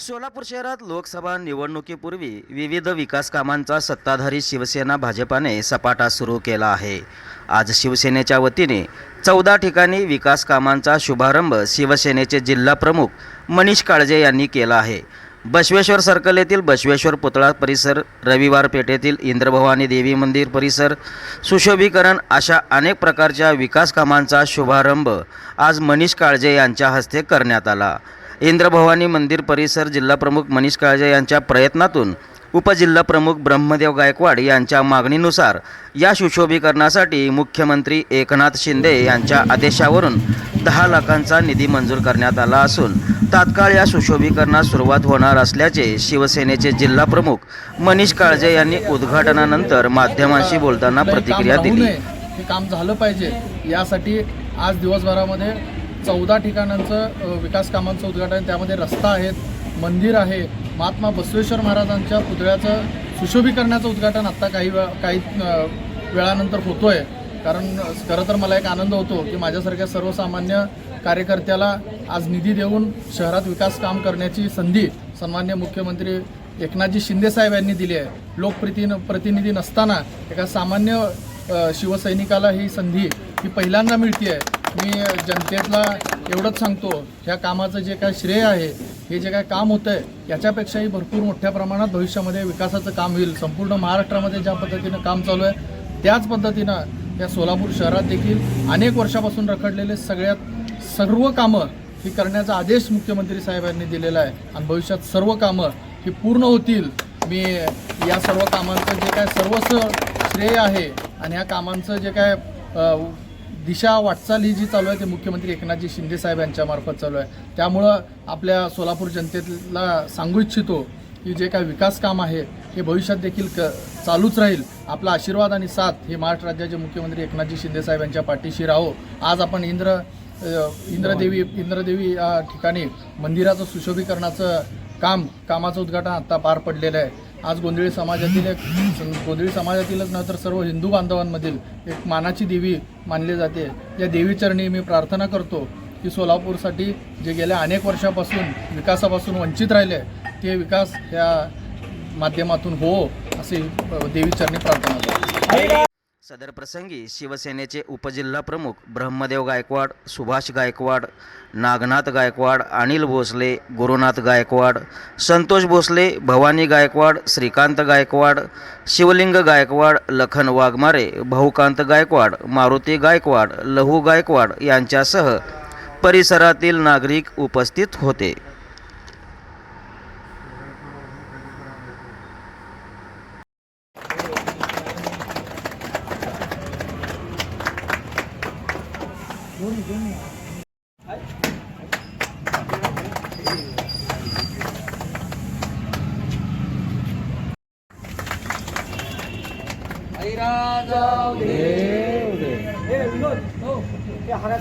सोलापूर शहरात लोकसभा निवडणुकीपूर्वी विविध विकास कामांचा सत्ताधारी शिवसेना भाजपाने सपाटा सुरू केला आहे. आज शिवसेनेच्या वतीने चौदा ठिकाणी विकास कामांचा शुभारंभ शिवसेनेचे जिल्हा प्रमुख मनीष काळजे यांनी केला आहे. बसवेश्वर सर्कल येथील बसवेश्वर पुतळा परिसर रविवार पेठेतील इंद्रभवानी देवी मंदिर परिसर सुशोभीकरण अशा अनेक प्रकारच्या विकास कामांचा शुभारंभ आज मनीष काळजे यांच्या हस्ते करण्यात आला. इंद्रभवानी मंदिर परिसर जिल्हाप्रमुख मनीष काळजे यांच्या प्रयत्नातून उपजिल्हाप्रमुख ब्रह्मदेव गायकवाड यांच्या मागणीनुसार या सुशोभीकरणासाठी मुख्यमंत्री एकनाथ शिंदे यांच्या आदेशावरून दहा लाखांचा निधी मंजूर करण्यात आला असून तात्काळ या सुशोभीकरणास सुरुवात होणार असल्याचे शिवसेनेचे जिल्हाप्रमुख मनीष काळजे यांनी उद्घाटनानंतर माध्यमांशी बोलताना प्रतिक्रिया दिली. हे काम झालं पाहिजे. यासाठी आज दिवसभरामध्ये चौदा ठिकाणांचं विकास कामांचं उद्घाटन त्यामध्ये रस्ता आहेत मंदिर आहे महात्मा बसवेश्वर महाराजांच्या पुतळ्याचं सुशोभीकरणाचं उद्घाटन आत्ता काही वेळा काही वेळानंतर होतो आहे कारण खरं तर मला एक आनंद होतो की माझ्यासारख्या सर्वसामान्य कार्यकर्त्याला आज निधी देऊन शहरात विकास काम करण्याची संधी सन्मान्य मुख्यमंत्री एकनाथजी शिंदेसाहेब यांनी दिली आहे. लोकप्रति प्रतिनिधी नसताना एका सामान्य शिवसैनिकाला ही संधी ही पहिल्यांदा मिळते आहे मी जनतेतला एवढंच सांगतो ह्या कामाचं जे काय श्रेय आहे हे जे काय काम होतं आहे याच्यापेक्षाही भरपूर मोठ्या प्रमाणात भविष्यामध्ये विकासाचं काम होईल. संपूर्ण महाराष्ट्रामध्ये ज्या पद्धतीनं काम चालू आहे त्याच पद्धतीनं या सोलापूर शहरात देखील अनेक वर्षापासून रखडलेले सगळ्यात सर्व कामं ही करण्याचा आदेश मुख्यमंत्री साहेबांनी दिलेला आहे. आणि भविष्यात सर्व कामं ही पूर्ण होतील. मी या सर्व कामांचं जे काय सर्वस्व श्रेय आहे आणि ह्या कामांचं जे काय दिशा वाटचाल ही जी चालू आहे ते मुख्यमंत्री एकनाथजी शिंदे साहेब यांच्या मार्फत चालू आहे. त्यामुळं आपल्या सोलापूर जनतेला सांगू इच्छितो की जे काय विकास काम आहे हे भविष्यात देखील क चालूच राहील. आपला आशीर्वाद आणि साथ हे महाराष्ट्र राज्याचे मुख्यमंत्री एकनाथजी शिंदे साहेब यांच्या पाठीशी राहो. आज आपण इंद्र इंद्रदेवी इंद्रदेवी या ठिकाणी मंदिराचं सुशोभीकरणाचं काम कामाचं उद्घाटन आत्ता पार पडलेलं आहे. आज गोंधळी समाजातील एक गोंधळी समाजातीलच नव्हे तर सर्व हिंदू बांधवांमधील एक मानाची देवी मानली जाते. या देवीचरणी मी प्रार्थना करतो की सोलापूरसाठी जे गेल्या अनेक वर्षापासून विकासापासून वंचित राहिले ते विकास या माध्यमातून हो असे देवीचरणी प्रार्थना करतो. सदर प्रसंगी शिवसेनेचे उपजिल्हा प्रमुख ब्रह्मदेव गायकवाड सुभाष गायकवाड नागनाथ गायकवाड अनिल भोसले गुरुनाथ गायकवाड संतोष भोसले भवानी गायकवाड श्रीकांत गायकवाड शिवलिंग गायकवाड लखन वाघमारे भाऊकांत गायकवाड मारुती गायकवाड लहू गायकवाड यांच्यासह परिसरातील नागरिक उपस्थित होते. 요리 되네. 아이라자 네, 네. 네, 이거 어, 예, 하나